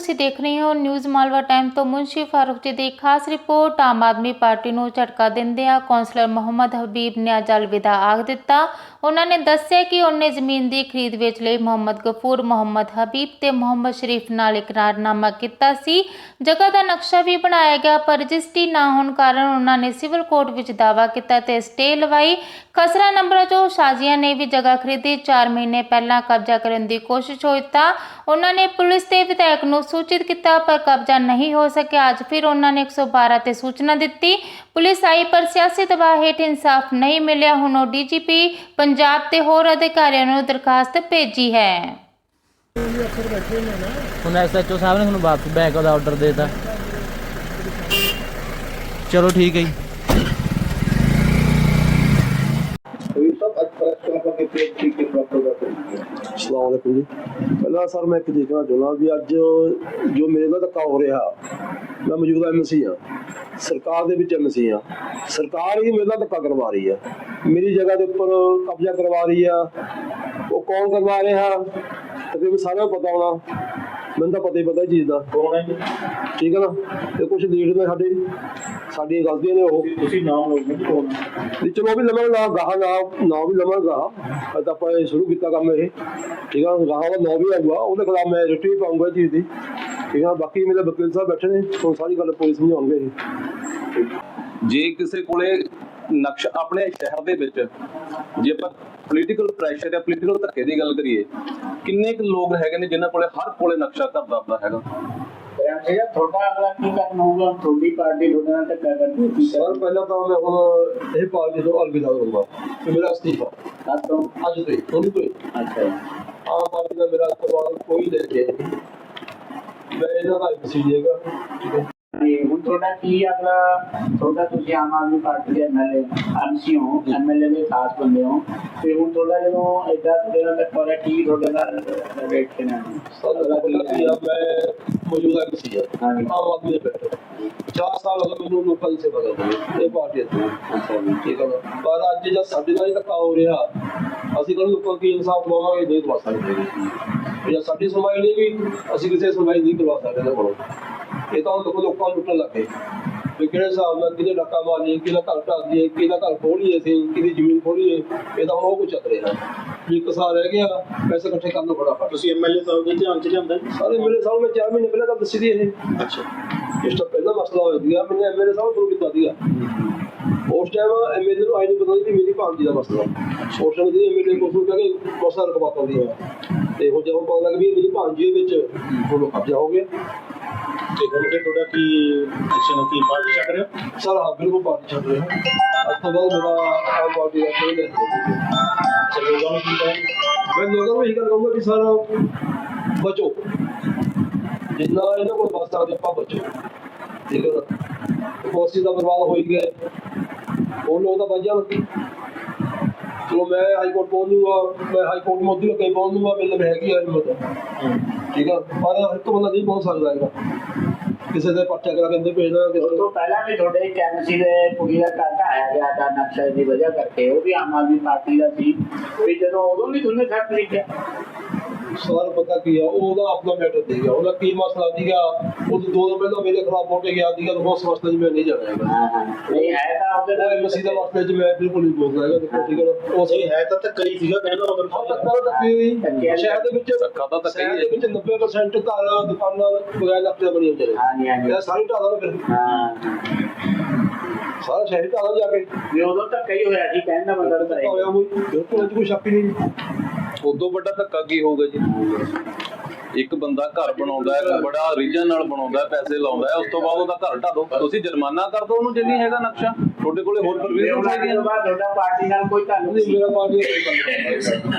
ਤੁਸੀਂ ਦੇਖ ਰਹੇ ਹੋ ਨਿਊਜ਼ ਮਾਲਵਾ ਟਾਈਮ ਤੋਂ ਮੁੰਸ਼ੀ ਫਾਰੂਕ ਜੀ ਦੀ ਖਾਸ ਰਿਪੋਰਟ। ਆਮ ਆਦਮੀ ਪਾਰਟੀ ਨੂੰ ਝਟਕਾ ਦਿੰਦਿਆਂ ਕੌਂਸਲਰ ਮੁਹੰਮਦ ਹਬੀਬ ਨੇ ਅੱਜ ਅਲਵਿਦਾ ਆਖ ਦਿੱਤਾ। ਉਹਨਾਂ ਨੇ ਦੱਸਿਆ ਕਿ ਉਹਨੇ ਜ਼ਮੀਨ ਦੀ ਖਰੀਦ ਵੇਚ ਲਈ ਮੁਹੰਮਦ ਗਫੂਰ, ਮੁਹੰਮਦ ਹਬੀਬ ਤੇ ਮੁਹੰਮਦ ਸ਼ਰੀਫ ਨਾਲ ਇਕਰਾਰਨਾਮਾ ਕੀਤਾ ਸੀ। ਜਗ੍ਹਾ ਦਾ ਨਕਸ਼ਾ ਵੀ ਬਣਾਇਆ ਗਿਆ, ਪਰ ਰਜਿਸਟਰੀ ਨਾ ਹੋਣ ਕਾਰਨ ਉਹਨਾਂ ਨੇ ਸਿਵਲ ਕੋਰਟ ਵਿੱਚ ਦਾਅਵਾ ਕੀਤਾ ਤੇ ਸਟੇ ਲਵਾਈ। ਖਸਰਾ ਨੰਬਰਾਂ ਚੋਂ ਸ਼ਾਜ਼ੀਆਂ ਨੇ ਵੀ ਜਗ੍ਹਾ ਖਰੀਦੀ। 4 ਮਹੀਨੇ ਪਹਿਲਾਂ ਕਬਜ਼ਾ ਕਰਨ ਦੀ ਕੋਸ਼ਿਸ਼ ਹੋਈ ਤਾਂ ਉਹਨਾਂ ਨੇ ਪੁਲਿਸ ਤੇ ਵਿਧਾਇਕ ਨੂੰ ਸੂਚਿਤ ਕੀਤਾ ਪਰ ਕਬਜ਼ਾ ਨਹੀਂ ਹੋ ਸਕਿਆ। ਅੱਜ ਫਿਰ ਉਹਨਾਂ ਨੇ 112 ਤੇ ਸੂਚਨਾ ਦਿੱਤੀ। ਪੁਲਿਸ ਆਈ ਪਰ ਸਿਆਸੀ ਦਬਾਅ ਹੇਠ ਇਨਸਾਫ ਨਹੀਂ ਮਿਲਿਆ। ਹੁਣ ਉਹ ਡੀਜੀਪੀ ਪੰਜਾਬ ਤੇ ਹੋਰ ਅਧਿਕਾਰੀਆਂ ਨੂੰ ਦਰਖਾਸਤ ਭੇਜੀ ਹੈ। ਹੁਣ ਐਸਐਚਓ ਸਾਹਿਬ ਨੇ ਤੁਹਾਨੂੰ ਵਾਪਸ ਬੈਕ ਦਾ ਆਰਡਰ ਦੇਤਾ। ਚਲੋ ਠੀਕ ਹੈ ਜੀ। ਇਹ ਸਭ ਅੱਜ ਪ੍ਰੈਸ ਕਾਨਫਰੰਸ ਕੇ ਪੇਜ ਠੀਕ ਕੇ ਪ੍ਰਾਪਤ ਕਰ ਜੀ। ਪਹਿਲਾਂ ਸਰ ਮੈਂ ਇੱਕ ਦੇਖਣਾ ਚਾਹੁੰਦਾ ਵੀ ਅੱਜ ਜੋ ਮੇਰੇ ਨਾਲ ਧੱਕਾ ਹੋ ਰਿਹਾ, ਮੈਂ ਮੌਜੂਦਾ ਐਮਸੀ ਆ ਸਰਕਾਰ ਦੇ ਵਿੱਚ ਐਮਸੀ ਆ ਸਰਕਾਰ ਹੀ ਮੇਰੇ ਨਾਲ ਧੱਕਾ ਕਰਵਾ ਰਹੀ ਆ ਮੇਰੀ ਜਗ੍ਹਾ ਦੇ ਉੱਪਰ ਕਬਜ਼ਾ ਕਰਵਾ ਰਹੀ ਆ ਉਹ ਕੌਣ ਕਰਵਾ ਰਿਹਾ, ਤਕਰੀਬਨ ਸਾਰਿਆਂ ਨੂੰ ਪਤਾ ਹੋਣਾ। ਮੈਨੂੰ ਤਾਂ ਪਤਾ ਹੀ ਪਤਾ ਇਹ ਚੀਜ਼ ਦਾ। ਕੌਣ ਹੈ ਜੀ? ਠੀਕ ਹੈ ਨਾ? ਤੇ ਕੁਝ ਨੇ ਸਾਡੇ ਸਾਡੀਆਂ ਗਲਤੀਆਂ ਨੇ ਉਹ। ਤੁਸੀਂ ਨਾਮ ਲਓਗੇ ਜੀ ਕੌਣ? ਹੈ? ਵੀ ਚਲੋ ਵੀ ਲਵਾਂਗੇ ਨਾ ਗਾਹਾਂ ਨਾ ਨਾ ਵੀ ਲਵਾਂਗਾ। ਅੱਜ ਤਾਂ ਆਪਾਂ ਇਹ ਸ਼ੁਰੂ ਕੀਤਾ ਕੰਮ ਇਹ। ਠੀਕ ਆ ਗਾਹਾਂ ਦਾ ਨਾਂ ਵੀ ਆਊਗਾ ਉਹਦੇ ਖਿਲਾਫ ਮੈਂ ਰਿਟੀ ਵੀ ਪਾਉਂਗਾ ਇਹ ਚੀਜ਼ ਦੀ। ਠੀਕ ਆ ਬਾਕੀ ਮੇਰੇ ਵਕੀਲ ਸਾਹਿਬ ਬੈਠੇ ਨੇ ਉਹ ਸਾਰੀ ਗੱਲ ਪੁਲਿਸ ਸਮਝਾਉਣਗੇ ਇਹ। ਜੇ ਕਿਸੇ ਕੋਲੇ ਨਕਸ਼ਾ ਆਪਣੇ ਸ਼ਹਿਰ ਦੇ ਵਿੱਚ ਜੇ ਆਪਾਂ ਪੋਲੀਟੀਕਲ ਪ੍ਰੈਸ਼ਰ ਜਾਂ ਪੋਲੀਟੀਕਲ ਧੱਕੇ ਦੀ ਗੱਲ ਕਰੀਏ ਕਿੰਨੇ ਕੁ ਲੋਕ ਹੈਗੇ ਨੇ ਜਿਨ੍ਹਾਂ ਕੋਲੇ ਹਰ ਕੋਲੇ ਨਕਸ਼ਾ ਘਰ ਦਾ ਆਪਣਾ ਹੈਗਾ ਜਿਹੜਾ ਤੁਹਾਡਾ ਅਗਲਾ ਕੀ ਕਰਨ ਹੋਊਗਾ? ਤੁਹਾਡੀ ਪਾਰਟੀ ਤੁਹਾਡੇ ਨਾਲ ਧੱਕਾ ਕਰਦੀ ਹੈ ਕੀ ਸਰ ਪਹਿਲਾਂ ਤਾਂ ਮੈਂ ਹੁਣ ਇਹ ਪਾਰਟੀ ਤੋਂ ਅਲਵਿਦਾ ਦਊਂਗਾ ਕਿ ਮੇਰਾ ਅਸਤੀਫਾ। ਕਰ ਤੋਂ? ਅੱਜ ਤੋਂ ਹੀ ਥੋੜੀ ਤੋਂ ਹੀ। ਅੱਛਾ। ਆਮ ਪਾਰਟੀ ਦਾ ਮੇਰਾ ਅੱਜ ਤੋਂ ਬਾਅਦ ਕੋਈ ਲੈ ਕੇ ਮੈਂ ਇਹਨਾਂ ਦਾ ਜੇਗਾ ਹੈ ਤੇ ਹੁਣ ਤੁਹਾਡਾ ਕੀ ਅਗਲਾ ਤੁਹਾਡਾ ਤੁਸੀਂ ਆਮ ਆਦਮੀ ਪਾਰਟੀ ਦੇ ਐਮਐਲਏ ਐਮਸੀ ਹੋ ਐਮਐਲਏ ਦੇ ਖਾਸ ਬੰਦੇ ਹੋ ਤੇ ਹੁਣ ਤੁਹਾਡਾ ਜਦੋਂ ਐਡਾ ਤੁਹਾਡੇ ਨਾਲ ਧੱਕਾ ਹੋ ਰਿਹਾ ਕੀ ਤੁਹਾਡੇ ਨਾਲ ਰਿਐਕਸ਼ਨ ਹੈ ਸਰ ਮੈਂ ਮੌਜੂਦਾ ਆ ਹਾਂਜੀ। ਆਮ ਆਦਮੀ ਦੇ ਬੈਠੇ ਚਾਰ ਸਾਲ ਹੋ ਗਏ ਮੈਨੂੰ ਲੋਕਾਂ ਦੀ ਸੇਵਾ ਕਰਦੇ ਨੇ ਇਹ ਪਾਰਟੀ ਤੋਂ ਠੀਕ ਹੈ ਨਾ? ਪਰ ਅੱਜ ਜਦ ਸਾਡੇ ਨਾਲ ਹੀ ਧੱਕਾ ਹੋ ਰਿਹਾ ਅਸੀਂ ਕੱਲ ਲੋਕਾਂ ਕੀ ਇਨਸਾਫ ਦਵਾਵਾਂਗੇ ਨਹੀਂ ਦਵਾ ਸਕਦੇ। ਜੇ ਸਾਡੀ ਸੁਣਵਾਈ ਨਹੀਂ ਗਈ ਅਸੀਂ ਕਿਸੇ ਸੁਣਵਾਈ ਨਹੀਂ ਕਰਵਾ ਸਕਦੇ ਇਹਨਾਂ ਕੋਲੋਂ। ਇਹ ਤਾਂ ਹੁਣ ਲੋਕ ਨੂੰ ਲੁੱਟਣ ਲੱਗੇ ਵੀ ਕਿਹੜੇ ਹਿਸਾਬ ਨਾਲ ਕਿਹਦੇ ਡਾਕਾ ਮਾਰੀਏ ਕਿਹਦਾ ਘਰ ਢਾਹ ਦਈਏ ਕਿਹਦਾ ਘਰ ਖੋਲੀਏ ਅਸੀਂ ਕਿਹਦੀ ਜ਼ਮੀਨ ਖੋਲੀਏ ਇਹ ਤਾਂ ਹੁਣ ਉਹ ਕੁਝ ਚੱਲ ਰਿਹਾ। ਵੀ ਇੱਕ ਸਾਲ ਰਹਿ ਗਿਆ ਪੈਸੇ ਇਕੱਠੇ ਕਰਨ ਨੂੰ ਬੜਾ ਫੜ ਤੁਸੀਂ ਐਮਐਲਏ ਸਾਹਿਬ ਦੇ ਧਿਆਨ ਚ ਲਿਆਂਦਾ? ਸਾਰੇ ਮੇਰੇ ਸਾਲ ਮੈਂ 4 ਮਹੀਨੇ ਪਹਿਲਾਂ ਤਾਂ ਦੱਸੀ ਦੀ ਇਹ। ਅੱਛਾ। ਇਸ ਤੋਂ ਪਹਿਲਾਂ ਮਸਲਾ ਹੋਇਆ ਸੀਗਾ ਮੈंने ਐਮਐਲਏ ਸਾਹਿਬ ਨੂੰ ਕੀਤਾ ਸੀਗਾ। ਉਸ ਟਾਈਮ ਐਮਐਲਏ ਨੂੰ ਆਈ ਨਹੀਂ ਪਤਾ ਸੀ ਕਿ ਮੇਰੀ ਭਾਂਜੀ ਦਾ ਮਸਲਾ। ਉਸ ਟਾਈਮ ਦੀ ਐਮਐਲਏ ਕੋਲ ਨੂੰ ਕਹਿੰਦੇ ਮਸਲਾ ਰਕਬਾਤਾਂ ਦੀ ਹੈ ਤੇ ਹੁਣ ਜਦੋਂ ਪਤਾ ਲੱਗ ਵੀ ਮੇਰੀ ਭਾਂਜੀ ਦੇ ਵਿੱਚ ਉਹਨੂੰ ਕਬਜ਼ਾ ਹੋ ਗਿਆ। ਤੇ ਹੁਣ ਫਿਰ ਤੁਹਾਡਾ ਕੀ ਐਕਸ਼ਨ ਕੀ ਪਾਰਟੀ ਚੱਕ ਰਹੇ ਹੋ? ਸਰ ਹਾਂ ਬਿਲਕੁਲ ਪਾਰਟੀ ਛੱਡ ਰਿਹਾ ਅੱਜ ਤੋਂ ਬਾਅਦ ਮੇਰਾ ਆਮ ਪਾਰਟੀ ਦਾ ਕੋਈ ਨਹੀਂ ਚਲੋ ਲੋਕਾਂ ਨੂੰ ਕੀ ਕਹੋਗੇ ਮੈਂ ਲੋਕਾਂ ਨੂੰ ਇਹੀ ਗੱਲ ਕਹੂੰਗਾ ਵੀ ਸਰ ਬਚੋ। ਜਿੰਨਾ ਇਹਨਾਂ ਕੋਲ ਬਸ ਸਕਦੇ ਆਪਾਂ ਬਚੋ। ਠੀਕ ਹੈ ਨਾ? ਕੋਸੀ ਦਾ ਬਰਬਾਦ ਹੋਈ ਗਏ ਉਹ ਲੋਕ ਤਾਂ ਬਚ ਜਾਣ ਚਲੋ ਮੈਂ ਹਾਈ ਕੋਰਟ ਪਹੁੰਚ ਜੂਗਾ ਮੈਂ ਹਾਈ ਕੋਰਟ ਮੋਦੀ ਨੂੰ ਪਹੁੰਚ ਜੂਗਾ ਮੇਰੇ ਲਈ ਹੈਗੀ ਆ ਹਿੰਮਤ ਠੀਕ ਆ? ਪਰ ਹਰ ਇੱਕ ਬੰਦਾ ਨਹੀਂ ਪਹੁੰਚ ਸਕਦਾ ਹੈਗਾ। ਕਿਸੇ ਦੇ ਪਰਚਾ ਕਰਾ ਕੇ ਅੰਦਰ ਭੇਜਣਾ ਕਿਸੇ ਉਸ ਤੋਂ ਪਹਿਲਾਂ ਵੀ ਤੁਹਾਡੇ ਇੱਕ ਐਮਸੀ ਦੇ ਕੁੜੀ ਦਾ ਘਰ ਢਾਇਆ ਗਿਆ ਤਾਂ ਨਕਸ਼ਾ ਦੀ ਵਜ੍ਹਾ ਕਰਕੇ। ਉਹ ਵੀ ਆਮ ਆਦਮੀ ਪਾਰਟੀ ਦਾ ਸੀ। ਵੀ ਜਦੋਂ ਉਦੋਂ ਵੀ ਤੁਹਾਨੂੰ ਸੱਟ ਲਿਖਿਆ ਸਵਾਲ ਪਤਾ ਕੀ ਆ ਉਹ ਉਹਦਾ ਆਪਣਾ ਮੈਟਰ ਦੇਗਾ ਉਹਦਾ ਕੀ ਮਸਲਾ ਸੀਗਾ ਉਹ ਦੋ ਦਿਨ ਪਹਿਲਾਂ ਮੇਰੇ ਖਿਲਾਫ ਵੋਟ ਗਿਆ ਸੀਗਾ ਤਾਂ ਉਸ ਮਸਲੇ 'ਚ ਮੈਂ ਨਹੀਂ ਜਾਣਾ ਹੈਗਾ। ਹਾਂ ਹਾਂ। ਨਹੀਂ ਹੈ ਤਾਂ ਉਹਦੇ ਉਹ ਐਮਸੀ ਦਾ ਮਸਲੇ 'ਚ ਮੈਂ ਬਿਲਕੁਲ ਨਹੀਂ ਬੋਲਦਾ ਹੈਗਾ ਦੇਖੋ ਠੀਕ ਹੈ ਉਹ ਸਹੀ ਹੈ ਤਾਂ ਧੱਕਾ ਹੀ ਸੀਗਾ ਕਹਿਣ ਦਾ ਹਾਂ, ਮਤਲਬ ਧੱਕਾ ਤਾਂ ਧੱਕੇ ਹੋਈ। ਸ਼ਹਿਰ ਦੇ ਵਿੱਚ ਧੱਕਾ ਤਾਂ ਧੱਕਾ ਹੀ ਹੈ। ਦੇ ਵਿੱਚ 90% ਘਰ ਦੁਕਾਨਾਂ ਬਣੀਆਂ ਹੁੰਦੀਆਂ ਨੇ। ਹਾਂਜੀ ਹਾਂਜੀ। ਇਹ ਸਾਰੀ ਢਾਲਾ ਫਿਰ। ਹਾਂ। ਸਾਰਾ ਸ਼ਹਿਰ ਢਾਲਾ ਜਾ ਕੇ। ਵੀ ਉਦੋਂ ਤਾਂ ਕਈ ਹੋਇਆ ਸੀ ਕਹਿਣ ਦਾ ਮਤਲਬ ਤਾਂ ਧੱਕਾ ਹੋਇਆ ਬਿਲਕੁਲ ਕੋਈ ਸ਼ੱਕ ਹੀ ਨਹੀਂ। ਉਦੋਂ ਵੱਡਾ ਧੱਕਾ ਕੀ ਹੋਊਗਾ ਜੀ? ਇੱਕ ਬੰਦਾ ਘਰ ਬਣਾਉਂਦਾ ਹੈ ਬੜਾ ਰੀਜਨ ਨਾਲ ਬਣਾਉਂਦਾ ਹੈ ਪੈਸੇ ਲਾਉਂਦਾ ਹੈ ਉਸ ਤੋਂ ਬਾਅਦ ਉਹਦਾ ਘਰ ਢਾ ਦੋ। ਤੁਸੀਂ ਜੁਰਮਾਨਾ ਕਰ ਦੋ ਉਹਨੂੰ ਜੇ ਨਹੀਂ ਹੈਗਾ ਨਕਸ਼ਾ। ਤੁਹਾਡੇ ਕੋਲੇ ਹੋਰ ਪ੍ਰੋਵੀਜ਼ਨ ਤੋਂ ਬਾਅਦ ਤੁਹਾਡਾ ਪਾਰਟੀ ਨਾਲ ਕੋਈ ਤਾਲੁਕ ਨਹੀਂ। ਮੇਰਾ ਪਾਰਟੀ